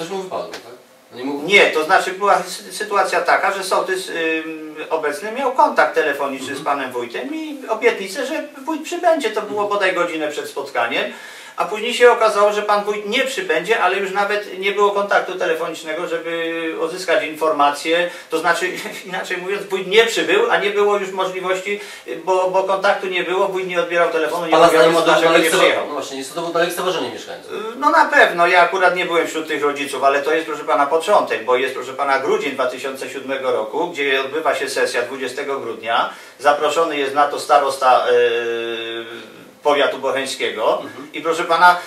Coś mu wypadło, tak? Nie mógł... Nie, to znaczy była sy- sytuacja taka, że sołtys ym, obecny miał kontakt telefoniczny z panem wójtem i obietnicę, że wójt przybędzie. To było bodaj godzinę przed spotkaniem. A później się okazało, że pan wójt nie przybędzie, ale już nawet nie było kontaktu telefonicznego, żeby uzyskać informacje. To znaczy, inaczej mówiąc, wójt nie przybył, a nie było już możliwości, bo, bo kontaktu nie było, wójt nie odbierał telefonu, nie Pana zdaniem było dlaczego nie przyjechał. No właśnie, jest to stowarzyszenie mieszkańców. No na pewno, ja akurat nie byłem wśród tych rodziców, ale to jest proszę pana początek, bo jest proszę pana grudzień 2007 roku, gdzie odbywa się sesja 20 grudnia. Zaproszony jest na to starosta yy, powiatu bocheńskiego i proszę pana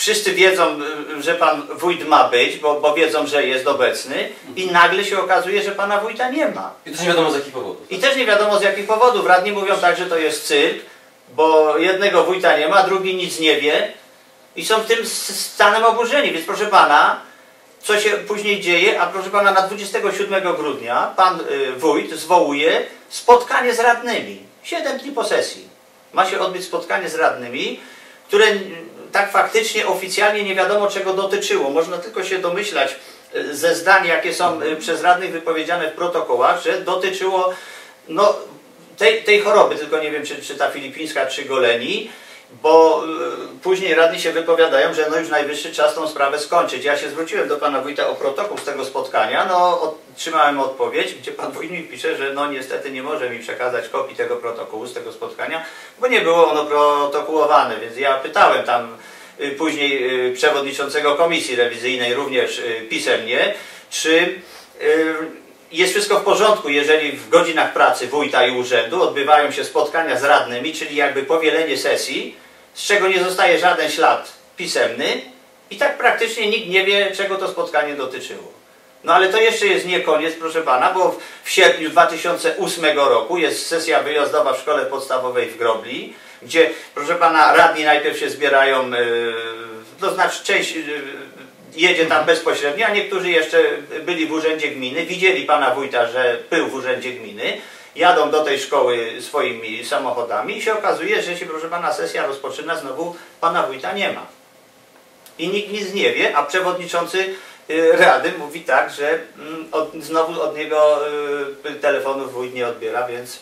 wszyscy wiedzą, że pan wójt ma być, bo, bo wiedzą, że jest obecny i nagle się okazuje, że pana wójta nie ma. I też nie wiadomo z jakich powodów. I też nie wiadomo z jakich powodów. Radni mówią tak, że to jest cyrk, bo jednego wójta nie ma, drugi nic nie wie i są w tym stanem oburzeni. Więc proszę pana, co się później dzieje, a proszę pana, na 27 grudnia pan y, wójt zwołuje spotkanie z radnymi. Siedem dni po sesji. Ma się odbyć spotkanie z radnymi, które y, tak faktycznie oficjalnie nie wiadomo czego dotyczyło. Można tylko się domyślać y, ze zdań, jakie są y, przez radnych wypowiedziane w protokołach, że dotyczyło no, tej, tej choroby, tylko nie wiem, czy, czy ta filipińska, czy goleni, bo y, później radni się wypowiadają, że no już najwyższy czas tą sprawę skończyć. Ja się zwróciłem do pana wójta o protokół z tego spotkania, no otrzymałem odpowiedź, gdzie pan wójt mi pisze, że no niestety nie może mi przekazać kopii tego protokołu z tego spotkania, bo nie było ono protokołowane, więc ja pytałem tam y, później y, przewodniczącego komisji rewizyjnej również pisemnie, czy jest wszystko w porządku, jeżeli w godzinach pracy wójta i urzędu odbywają się spotkania z radnymi, czyli jakby powielenie sesji, z czego nie zostaje żaden ślad pisemny i tak praktycznie nikt nie wie, czego to spotkanie dotyczyło. No ale to jeszcze jest nie koniec, proszę pana, bo w- sierpniu 2008 roku jest sesja wyjazdowa w szkole podstawowej w Grobli, gdzie, proszę pana, radni najpierw się zbierają, yy, to znaczy część yy, jedzie tam bezpośrednio, a niektórzy jeszcze byli w urzędzie gminy, widzieli pana wójta, że był w urzędzie gminy, jadą do tej szkoły swoimi samochodami i się okazuje, że się, proszę pana, sesja rozpoczyna, znowu pana wójta nie ma. I nikt nic nie wie, a przewodniczący y, rady mówi tak, że mm, od, znowu od niego y, telefonu wójt nie odbiera, więc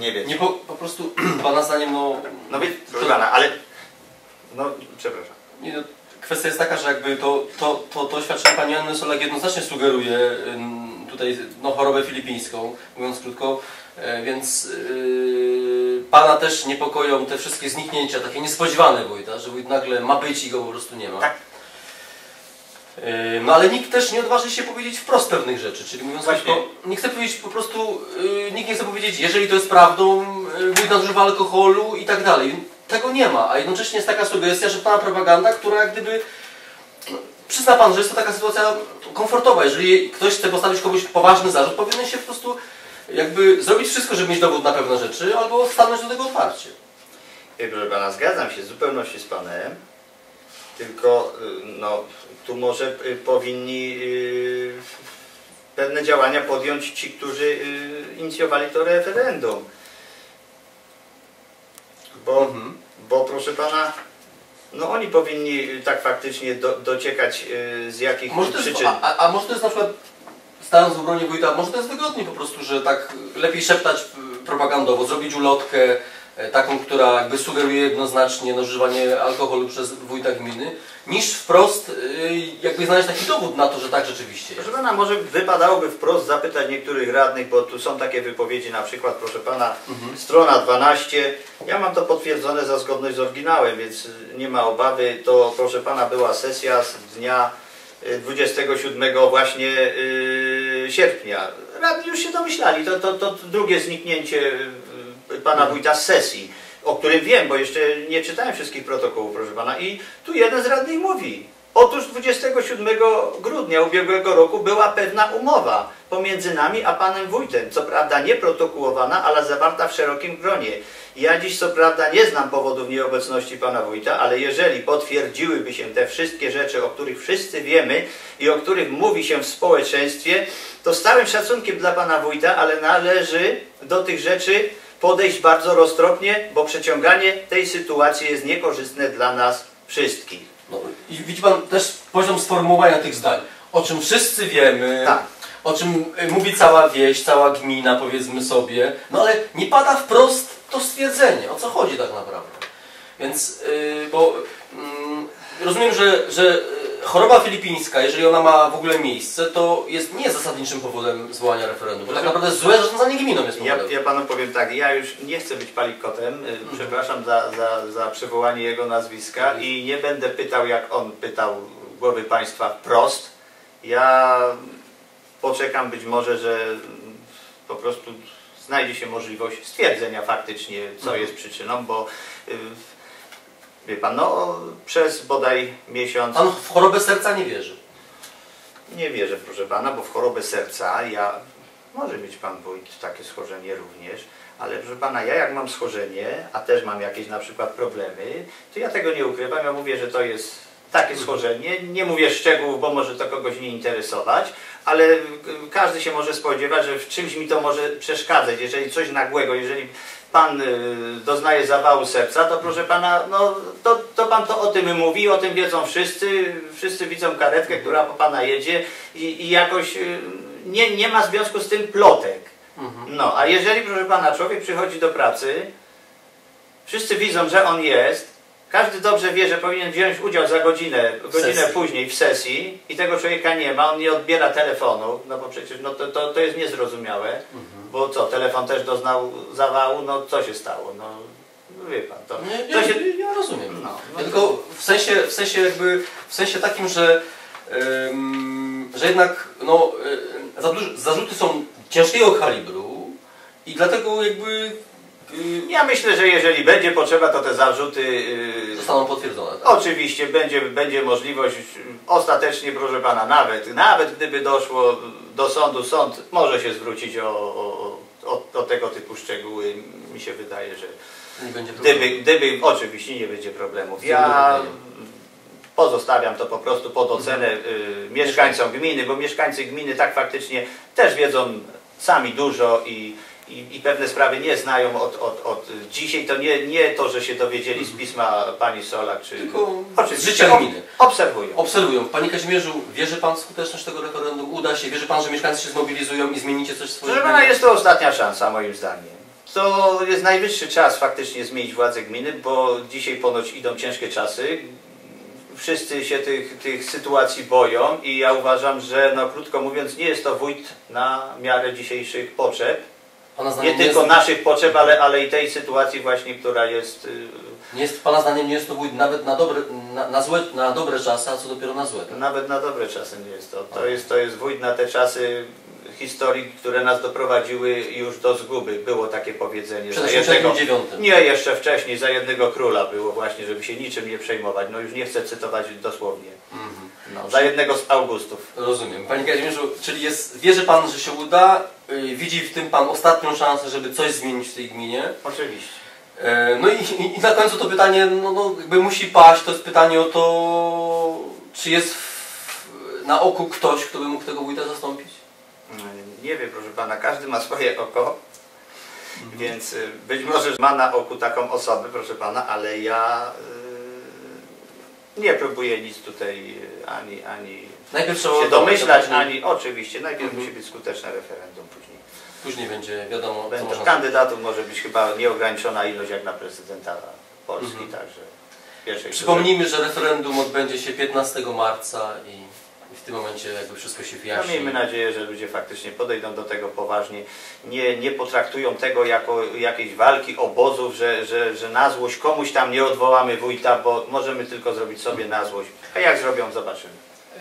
nie wiem. Nie po, po prostu pana zdaniem no... No więc, proszę pana, ale... No, przepraszam. nie, no, kwestia jest taka, że jakby to, to, to, to świadczenie pani Anny Solak jednoznacznie sugeruje tutaj no, chorobę filipińską, mówiąc krótko, e, więc yy, pana też niepokoją te wszystkie zniknięcia, takie niespodziewane wójta, że wójt nagle ma być i go po prostu nie ma. Tak. Yy, No ale nikt też nie odważy się powiedzieć wprost pewnych rzeczy, czyli mówiąc Właśnie. krótko, nie chce powiedzieć po prostu, yy, nikt nie chce powiedzieć, jeżeli to jest prawdą, yy, wójt nadużywa alkoholu i tak dalej. Tego nie ma, a jednocześnie jest taka sugestia, że pana propaganda, która jak gdyby, no, przyzna pan, że jest to taka sytuacja komfortowa, jeżeli ktoś chce postawić komuś poważny zarzut, powinien się po prostu jakby zrobić wszystko, żeby mieć dowód na pewne rzeczy, albo stanąć do tego otwarcie. Ej, Proszę pana, zgadzam się w zupełności z panem, tylko y, no, tu może y, powinni y, pewne działania podjąć ci, którzy inicjowali to referendum. Bo, Mhm. bo proszę pana, no oni powinni tak faktycznie do, dociekać y, z jakich Może to jest, przyczyn. a, a- może to jest na przykład, stając w obronie wójta, może to jest wygodniej po prostu, że tak lepiej szeptać y, propagandowo, zrobić ulotkę taką, która jakby sugeruje jednoznacznie nadużywanie alkoholu przez wójta gminy, niż wprost y, jakby znaleźć taki dowód na to, że tak rzeczywiście jest. Proszę pana, może wypadałoby wprost zapytać niektórych radnych, bo tu są takie wypowiedzi, na przykład, proszę pana, Mhm. strona 12. Ja mam to potwierdzone za zgodność z oryginałem, więc nie ma obawy. To, proszę pana, była sesja z dnia y, 27 właśnie y, sierpnia. Radni już się domyślali. To, to, to drugie zniknięcie pana wójta z sesji, o którym wiem, bo jeszcze nie czytałem wszystkich protokołów, proszę pana. I tu jeden z radnych mówi. Otóż 27 grudnia ubiegłego roku była pewna umowa pomiędzy nami a panem wójtem. Co prawda nie protokołowana, ale zawarta w szerokim gronie. Ja dziś co prawda nie znam powodów nieobecności pana wójta, ale jeżeli potwierdziłyby się te wszystkie rzeczy, o których wszyscy wiemy i o których mówi się w społeczeństwie, to z całym szacunkiem dla pana wójta, ale należy do tych rzeczy podejść bardzo roztropnie, bo przeciąganie tej sytuacji jest niekorzystne dla nas wszystkich. No, I widzi pan też poziom sformułowania tych zdań. O czym wszyscy wiemy, Tak. o czym y, mówi cała wieś, cała gmina, powiedzmy sobie, no ale nie pada wprost to stwierdzenie, o co chodzi tak naprawdę. Więc, yy, bo mm, rozumiem, że, że choroba filipińska, jeżeli ona ma w ogóle miejsce, to jest nie zasadniczym powodem zwołania referendum, bo tak naprawdę złe zarządzanie gminą jest Ja, powodem. ja panu powiem tak, ja już nie chcę być palikotem, y, przepraszam za, za, za przywołanie jego nazwiska i nie będę pytał jak on pytał głowy państwa wprost. Ja poczekam być może, że po prostu znajdzie się możliwość stwierdzenia faktycznie co Mhm. jest przyczyną, bo y, wie pan, no przez bodaj miesiąc Pan w chorobę serca nie wierzy. nie wierzę, proszę pana, bo w chorobę serca ja. Może mieć pan wójt takie schorzenie również, ale proszę pana, ja jak mam schorzenie, a też mam jakieś na przykład problemy, to ja tego nie ukrywam. Ja mówię, że to jest takie schorzenie. Nie mówię szczegółów, bo może to kogoś nie interesować, ale każdy się może spodziewać, że w czymś mi to może przeszkadzać. Jeżeli coś nagłego, jeżeli pan y, doznaje zawału serca, to proszę pana, no to, to pan to o tym mówi, o tym wiedzą wszyscy, wszyscy widzą karetkę, która po pana jedzie i, i jakoś y, nie, nie ma związku z tym plotek. No, a jeżeli, proszę pana, człowiek przychodzi do pracy, wszyscy widzą, że on jest, każdy dobrze wie, że powinien wziąć udział za godzinę, godzinę sesji. później w sesji i tego człowieka nie ma, on nie odbiera telefonu, no bo przecież no to, to, to jest niezrozumiałe, bo co, telefon też doznał zawału, no co się stało, no, wie pan, to, Nie, ja, się... ja rozumiem. No, no ja tylko w sensie, w sensie jakby, w sensie takim, że, ym, że jednak no, y, duż- zarzuty są ciężkiego kalibru i dlatego jakby Ja myślę, że jeżeli będzie potrzeba, to te zarzuty yy, zostaną potwierdzone. Tak? Oczywiście będzie, będzie możliwość, ostatecznie proszę pana, nawet, nawet gdyby doszło do sądu, sąd może się zwrócić o, o, o, o tego typu szczegóły. Mi się wydaje, że Nie będzie problemu. gdyby, gdyby oczywiście nie będzie problemów. Ja pozostawiam to po prostu pod ocenę y, mieszkańcom gminy, bo mieszkańcy gminy tak faktycznie też wiedzą sami dużo i, i, i pewne sprawy nie znają od, od, od dzisiaj. To nie, nie to, że się dowiedzieli z pisma pani Solak, czy Tylko z życia gminy. Obserwują. Obserwują. Panie Kazimierzu, wierzy Pan w skuteczność tego referendum? Uda się? Wierzy Pan, że mieszkańcy się zmobilizują i zmienicie coś w swoim Proszę pana, jest to ostatnia szansa moim zdaniem. To jest najwyższy czas faktycznie zmienić władzę gminy, bo dzisiaj ponoć idą ciężkie czasy. Wszyscy się tych, tych sytuacji boją i ja uważam, że no krótko mówiąc nie jest to wójt na miarę dzisiejszych potrzeb. Nie tylko jest, naszych potrzeb, ale, ale i tej sytuacji właśnie, która jest... y, nie jest, Pana zdaniem nie jest to wójt nawet na dobre, na, na, złe, na dobre czasy, a co dopiero na złe. Tak? Nawet na dobre czasy nie jest to. To jest, to jest wójt na te czasy historii, które nas doprowadziły już do zguby. Było takie powiedzenie. Przed za jednego- 89. Nie, jeszcze wcześniej, za jednego króla było właśnie, żeby się niczym nie przejmować. No już nie chcę cytować dosłownie. No, za jednego z Augustów. Rozumiem. Panie Kazimierzu, czyli jest, wierzy Pan, że się uda? Yy, Widzi w tym Pan ostatnią szansę, żeby coś zmienić w tej gminie? Oczywiście. E, No i, i, i na końcu to pytanie, no, no jakby musi paść, to jest pytanie o to, czy jest w, na oku ktoś, kto by mógł tego wójta zastąpić? Mm, Nie wiem, proszę pana, każdy ma swoje oko. Więc y, być może ma na oku taką osobę, proszę pana, ale ja y, nie próbuję nic tutaj y, ani, ani Najpierw trzeba się domyślać, ani oczywiście. Najpierw Mhm. musi być skuteczne referendum później. będzie wiadomo, co Będą, można kandydatów może być chyba nieograniczona ilość jak na prezydenta Polski, Mhm. także Przypomnijmy, że referendum odbędzie się 15 marca i i w tym momencie jakby wszystko się No, wyjaśni. miejmy nadzieję, że ludzie faktycznie podejdą do tego poważnie, nie, nie potraktują tego jako jakiejś walki obozów, że, że, że na złość komuś tam nie odwołamy wójta, bo możemy tylko zrobić sobie na złość. A jak zrobią, zobaczymy.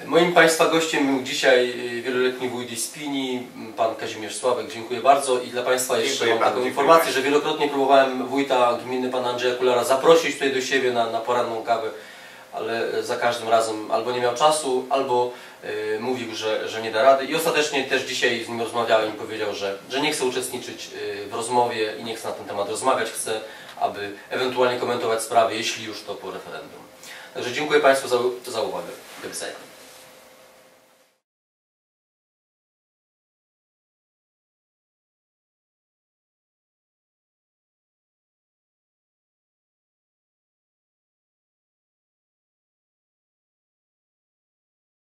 Moim Państwa gościem był dzisiaj y, wieloletni wójt Ispini, m, pan Kazimierz Sławek. Dziękuję bardzo i dla Państwa jeszcze Dziękuję mam taką dziękuję informację, że wielokrotnie próbowałem wójta gminy pana Andrzeja Kulara zaprosić tutaj do siebie na, na poranną kawę, ale e, za każdym razem albo nie miał czasu, albo y, mówił, że, że nie da rady i ostatecznie też dzisiaj z nim rozmawiałem i powiedział, że, że nie chce uczestniczyć y, w rozmowie i nie chce na ten temat rozmawiać, chce, aby ewentualnie komentować sprawy, jeśli już to po referendum. Także dziękuję Państwu za, za uwagę. Do widzenia.